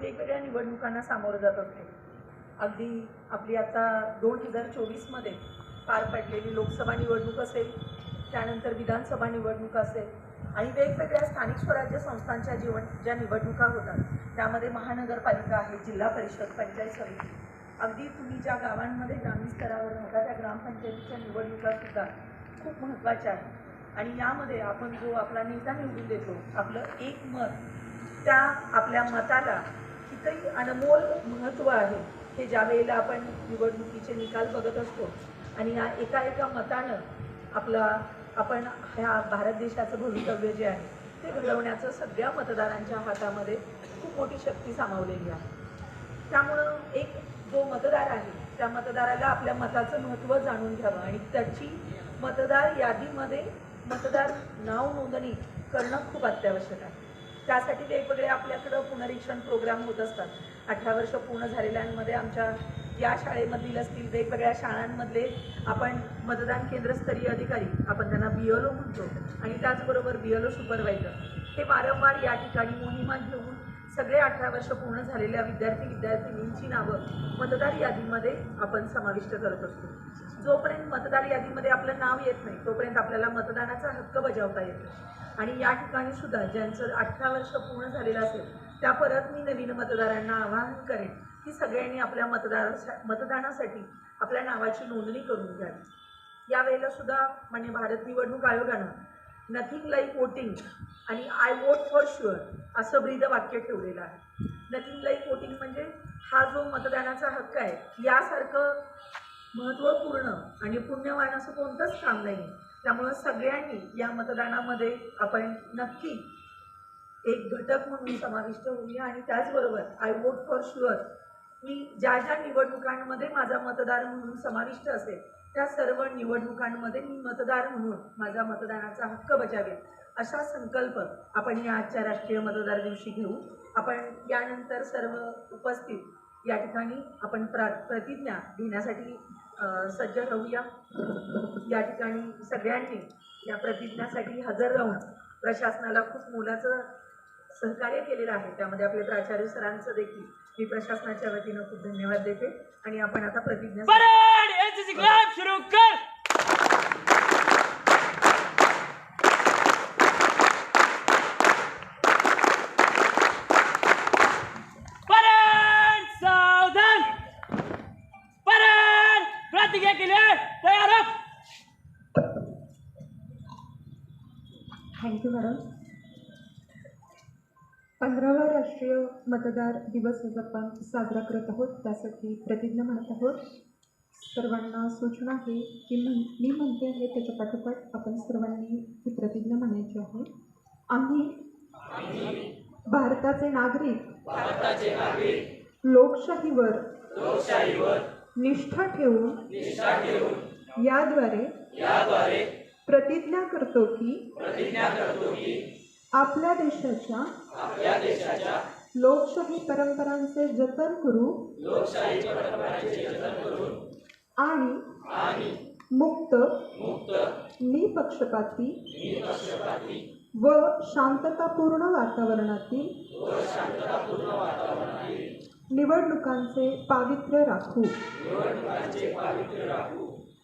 वेगवेगळ्या निवडणुकांना सामोरं जात असतो. अगदी आपली आता दोन हजार चोवीसमध्ये पार पडलेली लोकसभा निवडणूक असेल त्यानंतर विधानसभा निवडणूक असेल आणि वेगवेगळ्या स्थानिक स्वराज्य संस्थांच्या जीवन ज्या निवडणुका होतात त्यामध्ये महानगरपालिका आहे जिल्हा परिषद पंचायत समिती. अगदी तुम्ही ज्या गावांमध्ये ग्रामीण स्तरावर राहता त्या ग्रामपंचायतीच्या निवडणुकासुद्धा खूप महत्त्वाच्या आहेत. आणि यामध्ये आपण जो आपला नेता निवडून देतो आपलं एक मत त्या आपल्या मताला तिथंही अनमोल महत्त्व आहे. हे ज्या वेळेला आपण निवडणुकीचे निकाल बघत असतो आणि या एका एका मतानं आपला आपण ह्या भारत देशाचं भवितव्य जे आहे ते घडवण्याचं सगळ्या मतदारांच्या हातामध्ये खूप मोठी शक्ती सामावलेली आहे. त्यामुळं एक जो मतदार आहे त्या मतदाराला आपल्या मताचं महत्त्व जाणून घ्यावं आणि त्याची मतदार यादीमध्ये मतदार नाव नोंदणी करणं खूप अत्यावश्यक आहे. त्यासाठी वेगवेगळे आपल्याकडं पुनरीक्षण प्रोग्राम होत असतात. अठरा वर्ष पूर्ण झालेल्यांमध्ये आमच्या या शाळेमधील असतील वेगवेगळ्या शाळांमधले आपण मतदान केंद्रस्तरीय अधिकारी आपण त्यांना बी एल ओ म्हणतो आणि त्याचबरोबर बी एल ओ सुपरवायझर हे वारंवार या ठिकाणी मोहिमा घेऊन सगळे अठरा वर्ष पूर्ण झालेल्या विद्यार्थी विद्यार्थिनींची नावं मतदार यादीमध्ये आपण समाविष्ट करत असतो. जोपर्यंत मतदार यादीमध्ये आपलं नाव येत नाही तोपर्यंत आपल्याला मतदानाचा हक्क बजावता येतो. आणि या ठिकाणी सुद्धा ज्यांचं अठरा वर्ष पूर्ण झालेलं असेल त्या परत मी नवीन मतदारांना आवाहन करेन की सगळ्यांनी आपल्या मतदारासा मतदानासाठी आपल्या नावाची नोंदणी करून घ्यावी यावेळेला सुद्धा म्हणजे भारत निवडणूक आयोगानं नथिंग लाईक वोटिंग आणि आय वोट फॉर शुअर असं ब्रीद वाक्य ठेवलेलं आहे. नथिंग लाईक वोटिंग म्हणजे हा जो मतदानाचा हक्क आहे यासारखं महत्त्वपूर्ण आणि पुण्यवान असं कोणतंच काम नाही. त्यामुळं सगळ्यांनी या मतदानामध्ये आपण नक्की एक घटक म्हणून समाविष्ट होऊया आणि त्याचबरोबर आय वोट फॉर शुअर मी ज्या ज्या निवडणुकांमध्ये माझा मतदार म्हणून समाविष्ट असेल त्या सर्व निवडणुकांमध्ये मी मतदार म्हणून माझा मतदानाचा हक्क बजावेल असा संकल्प आपण या आजच्या राष्ट्रीय मतदार दिवशी घेऊ. आपण यानंतर सर्व उपस्थित या ठिकाणी आपण प्रा प्रतिज्ञा घेण्यासाठी सज्ज राहूया. या ठिकाणी सगळ्यांनी या प्रतिज्ञासाठी हजर राहून प्रशासनाला खूप मोलाचं सहकार्य केलेलं आहे. त्यामध्ये आपले प्राचार्य सरांचं देखील मी प्रशासनाच्या वतीनं खूप धन्यवाद देते. आणि आपण आता प्रतिज्ञा तैयार हो थँक्यू मॅडम पंधरावा राष्ट्रीय मतदार दिवस आज आपण साजरा करत आहोत. त्यासाठी प्रतिज्ञा म्हणत आहोत. सर्वांना सूचना आहे की म्हण मी म्हणते आहे त्याच्या पाठोपाठ आपण सर्वांनी ही प्रतिज्ञा म्हणायची आहे. आम्ही भारताचे नागरिक लोकशाहीवर निष्ठा ठेवून याद्वारे प्रतिज्ञा करतो की आपल्या देशाच्या लोकशाही परंपरांचे जतन करू आणि मुक्त निपक्षपाती व शांततापूर्ण वातावरणातील निवडणुकांचे पावित्र्य राखू.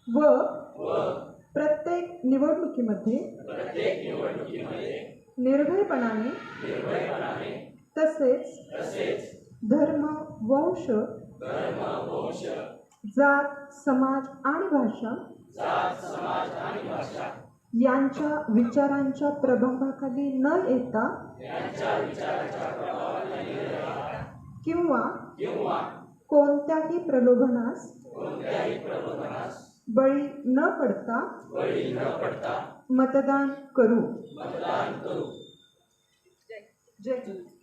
व प्रत्येक निवडणुकीमध्ये निर्भयपणाने तसेच धर्म वंश जात समाज आणि भाषा यांच्या विचारांच्या प्रभावाखाली न येता किंवा कोणत्याही प्रलोभनास बळी न पडता मतदान करू. जय जय